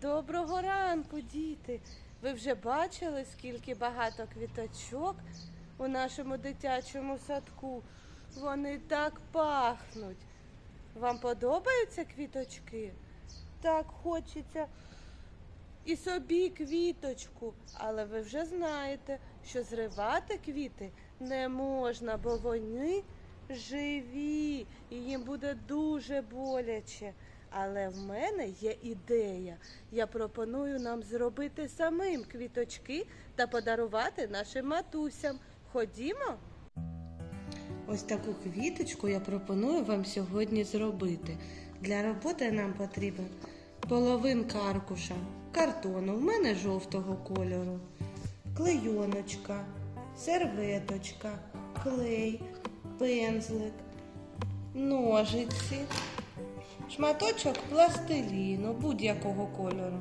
Доброго ранку, діти! Ви вже бачили, скільки багато квіточок у нашому дитячому садку. Вони так пахнуть. Вам подобаються квіточки? Так хочеться і собі квіточку, але ви вже знаєте, що зривати квіти не можна, бо вони живі і їм буде дуже боляче. Але в мене є ідея. Я пропоную нам зробити самим квіточки та подарувати нашим матусям. Ходімо. Ось таку квіточку я пропоную вам сьогодні зробити. Для роботи нам потрібен половинка аркуша картону, в мене жовтого кольору, клейоночка, серветочка, клей, пензлик, ножиці, шматочок пластиліну будь-якого кольору.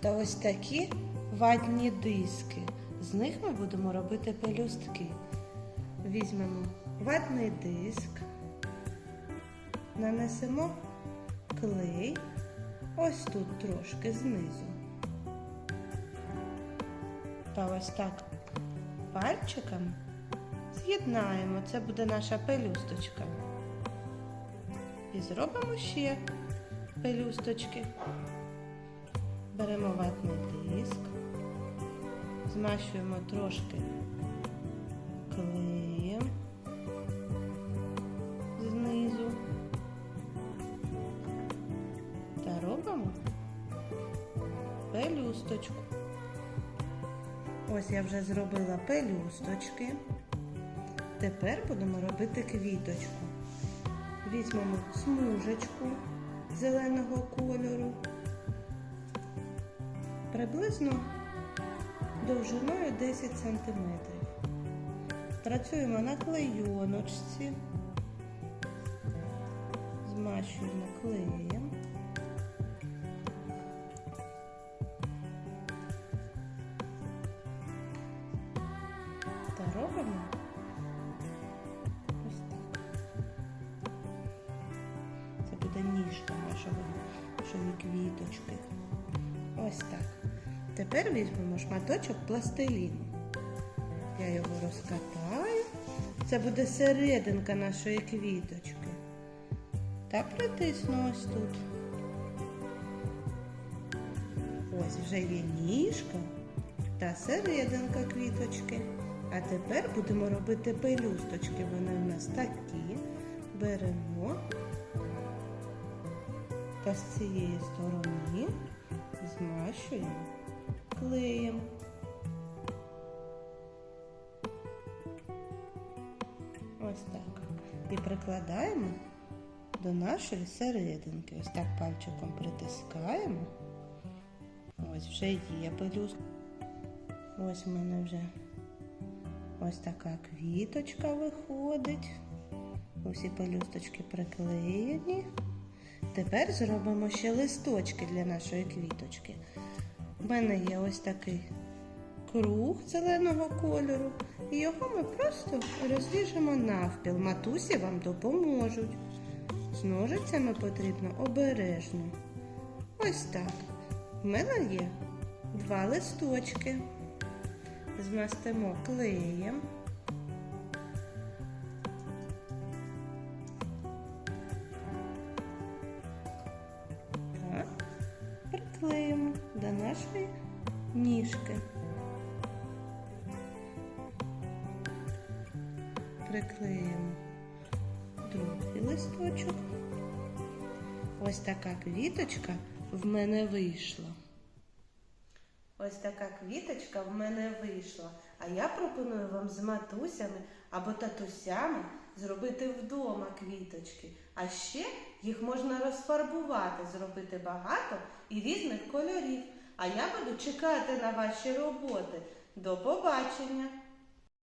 Та ось такі ватні диски. З них ми будемо робити пелюстки. Візьмемо ватний диск, нанесемо клей ось тут трошки знизу. Та ось так пальчиками з'єднаємо. Це буде наша пелюсточка. І зробимо ще пелюсточки. Беремо ватний диск, змащуємо трошки клеєм знизу та робимо пелюсточку. Ось я вже зробила пелюсточки. Тепер будемо робити квіточку. Візьмемо смужечку зеленого кольору, приблизно довжиною 10 см. Працюємо на клейоночці, змащуємо клеєм. Та робимо буде ніжка нашої квіточки. Ось так. Тепер візьмемо шматочок пластиліну. Я його розкатаю. Це буде серединка нашої квіточки. Та притисну ось тут. Ось вже є ніжка та серединка квіточки. А тепер будемо робити пелюсточки. Вони в нас такі. Беремо та з цієї сторони змащуємо клеєм. Ось так. І прикладаємо до нашої серединки. Ось так пальчиком притискаємо. Ось вже є пелюстка. Ось в мене вже ось така квіточка виходить. Усі пелюсточки приклеєні. Тепер зробимо ще листочки для нашої квіточки. У мене є ось такий круг зеленого кольору. І його ми просто розріжемо навпіл. Матусі вам допоможуть. З ножицями потрібно обережно. Ось так. У мене є два листочки. Змастимо клеєм. Приклеїмо до нашої ніжки. Приклеїмо другий листочок. Ось така квіточка в мене вийшла. Ось така квіточка в мене вийшла. А я пропоную вам з матусями або татусями зробити вдома квіточки. А ще їх можна розфарбувати, зробити багато і різних кольорів. А я буду чекати на ваші роботи. До побачення!